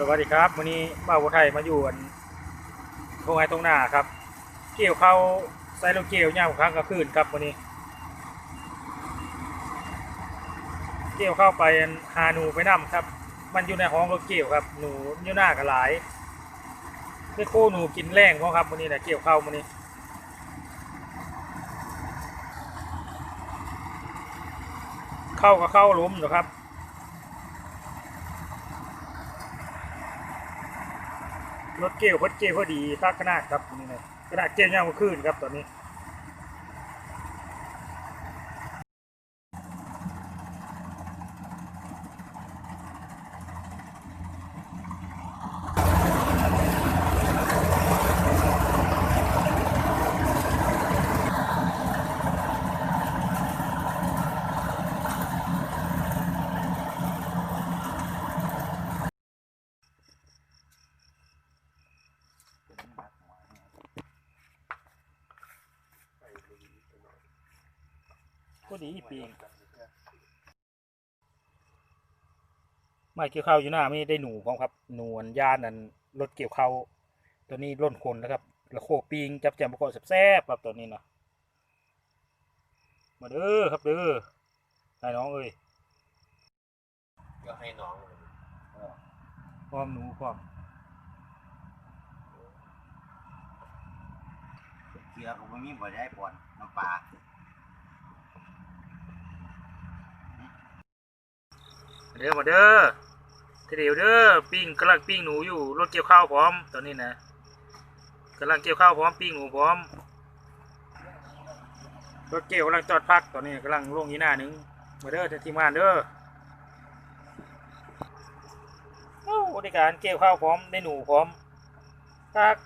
สวัสดีครับวันนี้บ้าวัวไทยมาอยู่อันตรงไงตรงหน้าครับ เกี่ยวเข้าใส่ลูกเกี่ยวย่างครั้งกลางคืนครับวันนี้ เกี่ยวเข้าไปหาหนูไปนํครับ มันอยู่ในห้องรถเกี่ยวครับ หนูอยู่หน้ากระหลายได้โคหนูกินแรงเพราะครับวันนี้นะเกี่ยวเข้าวันนี้เข้าก็เข้าล้มเหรอครับ รถเกลียวพดเกลียวพอดีทักขนาดครับนี่นะขนาดเกลีย่างมาขึ้นครับตอนนี้ พอดีอีปีงไม่เกี่ยวข้าวอยู่หน้าไม่ได้หนูพร้อมครับ หนวลยานนั่นรถเกี่ยวข้าวตัวนี้ร่นคนนะครับแล้วโคปิงจับแจมประกอบแซ่บๆครับตัวนี้เนาะมาเด้อครับเด้อไอ้น้องเอ้ยก็ให้น้องพร้อมหนูพร้อมเชื่อผมไม่มีบ่ได้ปอนน้ำปลา มา เด้อมาเด้อทีเดียวเด้อปิ้งกำลังปิ้งหนูอยู่รถเกี่ยวข้าวพร้อมตอนนี้นะกำลังเกี่ยวข้าวพร้อมปิ้งหนูพร้อมรถเกี่ยวกำลังจอดพักตอนนี้กำลังลงยีหน้าหนึงมาเด้อทีมงานเด้อโอ้บริการเกี่ยวข้าวพร้อมได้หนูพร้อมทัก